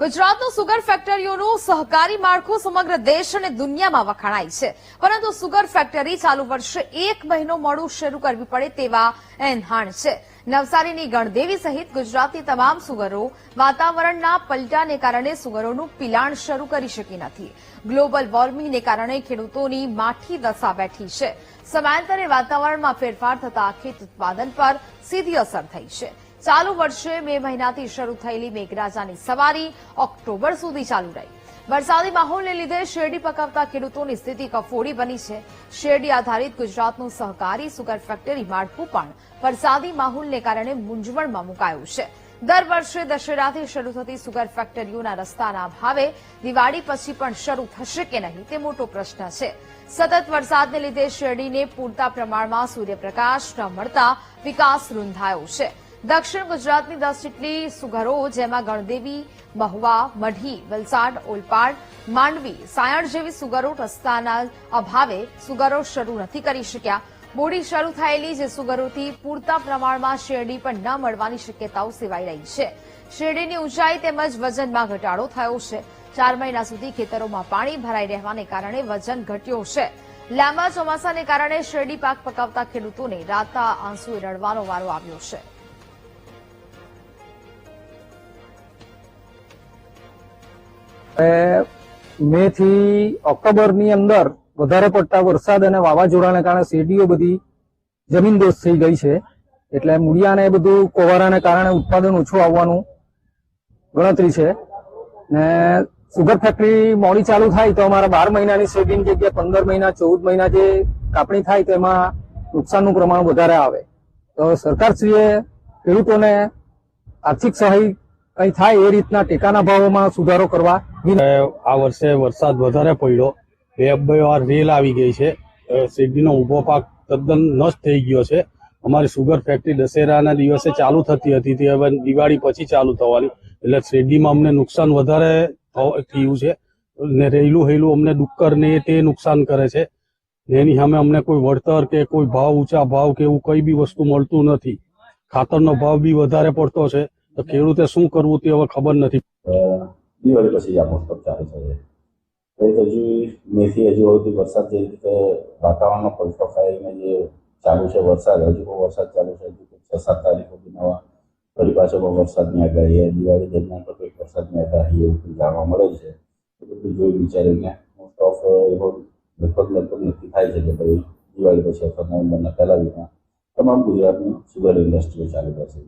ગુજરાતનું સુગર ફેક્ટરીઓનું સહકારી માળખું સમગ્ર દેશ અને દુનિયામાં વખાણાય છે. પરંતુ સુગર ફેક્ટરી ચાલુ વર્ષે એક મહિનો મોડું શરૂ કરવી પડે તેવા એંધાણ છે. નવસારીની ગણદેવી સહિત ગુજરાતની તમામ સુગરો વાતાવરણના પલટાને કારણે સુગરોનું પિલાણ શરૂ કરી શકી નથી. ગ્લોબલ વોર્મિંગને કારણે ખેડૂતોની માઠી દશા બેઠી છે. સમયાંતરે વાતાવરણમાં ફેરફાર થતા ખેત ઉત્પાદન પર સીધી અસર થઈ છે. ચાલુ વર્ષે મે મહિનાથી શરૂ થયેલી મેઘરાજાની સવારી ઓક્ટોબર સુધી ચાલુ રહી. વરસાદી માહોલને લીધે શેરડી પકાવતા ખેડૂતોની સ્થિતિ કફોડી બની છે. શેરડી આધારિત ગુજરાતનું સહકારી સુગર ફેક્ટરી માળખું પણ વરસાદી માહોલને કારણે મૂંઝવણમાં મુકાયું છે. દર વર્ષે દશેરાથી શરૂ થતી સુગર ફેક્ટરીઓના રસ્તાના અભાવે દિવાળી પછી પણ શરૂ થશે કે નહીં તે મોટો પ્રશ્ન છે. સતત વરસાદને લીધે શેરડીને પૂરતા પ્રમાણમાં સૂર્યપ્રકાશ ન મળતા વિકાસ રૂંધાયો છે. દક્ષિણ ગુજરાતની દસ જેટલી સુગરો જેમાં ગણદેવી, મહુવા, મઢી, વલસાડ, ઓલપાડ, માંડવી, સાયણ જેવી સુગરો રસ્તાના અભાવે સુગરો શરૂ નથી કરી શક્યા. બોડી શરૂ થયેલી જે સુગરોથી પૂરતા પ્રમાણમાં શેરડી પણ ન મળવાની શક્યતાઓ સેવાઈ રહી છે. શેરડીની ઊંચાઈ તેમજ વજનમાં ઘટાડો થયો છે. ચાર મહિના સુધી ખેતરોમાં પાણી ભરાઈ રહેવાને કારણે વજન ઘટ્યો છે. લાંબા ચોમાસાને કારણે શેરડી પાક પકાવતા ખેડૂતોને રાતા આંસુએ રડવાનો વારો આવ્યો છે. મે થી ઓક્ટોબરની અંદર વધારે પડતા વરસાદ અને વાવાઝોડાને કારણે શેરડીઓ બધી જમીનદોસ્ત થઈ ગઈ છે. એટલે મૂળિયાને એ બધું કોવારાને કારણે ઉત્પાદન ઓછું આવવાનું ગણતરી છે. ને સુગર ફેક્ટરી મોડી ચાલુ થાય તો અમારા બાર મહિનાની શેરડીની જગ્યાએ પંદર મહિના, ચૌદ મહિના જે કાપણી થાય તો એમાં નુકસાનનું પ્રમાણ વધારે આવે. તો સરકારશ્રીએ ખેડૂતોને આર્થિક સહાય કંઈ થાય એ રીતના ટેકાના ભાવોમાં સુધારો કરવા આ વર્ષે વરસાદ વધારે પડ્યો. બે બે વાર રેલ આવી ગઈ છે. શેરડીનો ઊભો પાક તદ્દન નષ્ટ થઈ ગયો છે. અમારી સુગર ફેક્ટરી દશેરાના દિવસે ચાલુ થતી હતી. તે હવે દિવાળી પછી ચાલુ થવાની. એટલે શેરડીમાં અમને નુકસાન વધારે થયું છે. ને રહેલું હેલું અમને ડુક્કર ને તે નુકસાન કરે છે. એની સામે અમને કોઈ વળતર કે કોઈ ભાવ, ઊંચા ભાવ કે એવું કઈ બી વસ્તુ મળતું નથી. ખાતરનો ભાવ બી વધારે પડતો છે. તો ખેડૂતે શું કરવું તે હવે ખબર નથી. દિવાળી પછી આ મોસ્ટ ઓફ ચાલુ થશે. એક હજુ મેથી હજુ સુધી વરસાદ જે રીતે વાતાવરણનો પલટો ખાઈને જે ચાલુ છે વરસાદ, હજુ પણ વરસાદ ચાલુ છે, હજુ છ સાત તારીખ સુધી નવા ફરી પાછો પણ વરસાદની આગાહી દિવાળી દરમિયાન પણ કંઈક વરસાદની આગાહી એવું કંઈ જાણવા મળે છે. એ બધું જોઈ વિચારીને મોસ્ટ ઓફ એવો લગભગ લગભગ નક્કી થાય છે કે ભાઈ દિવાળી પછી અથવા નવેમ્બરના પહેલા વીકમાં તમામ ગુજરાતની સુગર ઇન્ડસ્ટ્રી ચાલુ કરશે.